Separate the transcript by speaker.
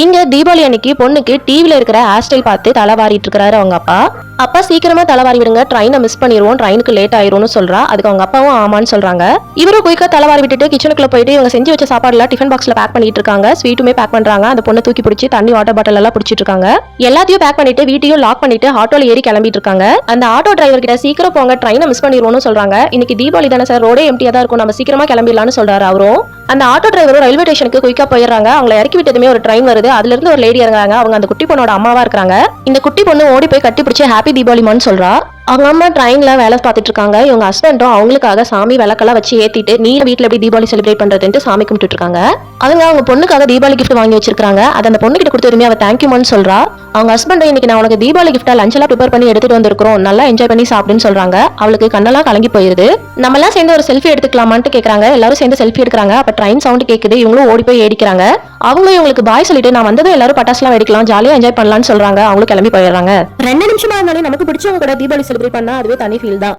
Speaker 1: இங்க தீபாவளி அன்னைக்கு பொண்ணுக்கு டிவில இருக்கிற ஹேர் ஸ்டைல் பார்த்து தலைவாரிட்டு இருக்கிறாரு அவங்க அப்பா. அப்பா சீக்கிரமா தலைவாரி விடுங்க ட்ரெயினை மிஸ் பண்ணிடுவோம் ட்ரெயினுக்கு லேட் ஆயிரும்னு சொல்றா. அதுக்கு அவங்க அப்பாவும் ஆமான்னு சொல்றாங்க. இவரும் குயிக்கா தலைவாரி விட்டுட்டு கிச்சனுக்குள்ள போயிட்டு இவங்க செஞ்சு வச்ச சாப்பாடுலாம் டிஃபன் பாக்ஸ்ல பேக் பண்ணிட்டு இருக்காங்க. ஸ்வீட்டுமே பேக் பண்றாங்க. அந்த பொண்ணை தூக்கி பிடிச்சி தண்ணி வாட்டர் பாட்டில் எல்லாம் பிடிச்சிட்டு இருக்காங்க. எல்லாத்தையும் பேக் பண்ணிட்டு வீட்டையும் லாக் பண்ணிட்டு ஆட்டோல ஏறி கிளம்பிட்டு இருக்காங்க. அந்த ஆட்டோ டிரைவர் கிட்ட சீக்கிரம் போங்க ட்ரெயினை மிஸ் பண்ணிடுவோம்னு சொல்றாங்க. இன்னைக்கு தீபாவளி தானே சார் ரோடே எம்டியா தான் இருக்கும். நம்ம சீக்கிரமா கிளம்பிடலாம்னு சொல்றாரு அவரும். அந்த ஆட்டோ டிரைவரும் ரயில்வே ஸ்டேஷனுக்கு குயிக்கா போயிடுறாங்க. அவங்கள இறக்கி விட்டதுமே ஒரு ட்ரெயின் வருது. அதுல இருந்து ஒரு லேடி இறங்குறாங்க. அவங்க அந்த குட்டி பொண்ணோட அம்மாவா இருக்காங்க இந்த குட்டி பொண்ணு ஓடி போய் கட்டி பிடிச்சி ஹாப்பி தீபாவளிமான்னு சொல்றா. அவங்க அம்மா ட்ரெயின்ல வேலை பார்த்துட்டு இருக்காங்க. இவங்க ஹஸ்பண்டும் அவங்களுக்காக சாமி விளக்கெல்லாம் வச்சு ஏத்திட்டு நீ வீட்டில் எப்படி தீபாவளி செலிப்ரேட் பண்றதுன்ட்டு சாமி கும்பிட்டு இருக்காங்க. அவங்க அவங்க பொண்ணுக்காக தீபாவளி கிஃப்ட் வாங்கி வச்சிருக்காங்க அதை அந்த பொண்ணு கிட்ட கொடுத்ததுமே அவ தேங்க்யூமான்னு சொல்றா. அவங்க ஹஸ்பண்ட் இன்னைக்கு நான் உனக்கு தீபாவளி கிஃப்டா லஞ்செல்லாம் ப்ரிப்பேர் பண்ணி எடுத்துட்டு வந்திருக்கிறோம். நல்லா என்ஜாய் பண்ணி சாப்பிடுன்னு சொல்றாங்க. அவளுக்கு கண்ணெல்லாம் கலங்கி போயிருது. நம்ம எல்லாம் சேர்ந்து ஒரு செல்ஃபி எடுத்துக்கலாமான்ட்டு கேக்குறாங்க. எல்லாரும் சேர்ந்து செல்ஃபி எடுக்கிறாங்க. அப்ப ட்ரெயின் சவுண்ட் கேக்குது. இவங்களும் ஓடி போய் ஏடிக்கிறாங்க. அவங்களும் இவங்களுக்கு பாய் சொல்லிட்டு நான் வந்ததும் எல்லாரும் பட்டாசுலாம் வெடிக்கலாம். ஜாலியா என்ஜாய் பண்ணலாம்னு சொல்றாங்க. அவங்களும் கிளம்பி போயிடுறாங்க. ரெண்டு நிமிஷமா இருந்தாலும் நமக்கு பிடிச்சவங்க கூட தீபாவளி செலிப்ரேட் பண்ணா அதுவே தனி ஃபீல் தான்.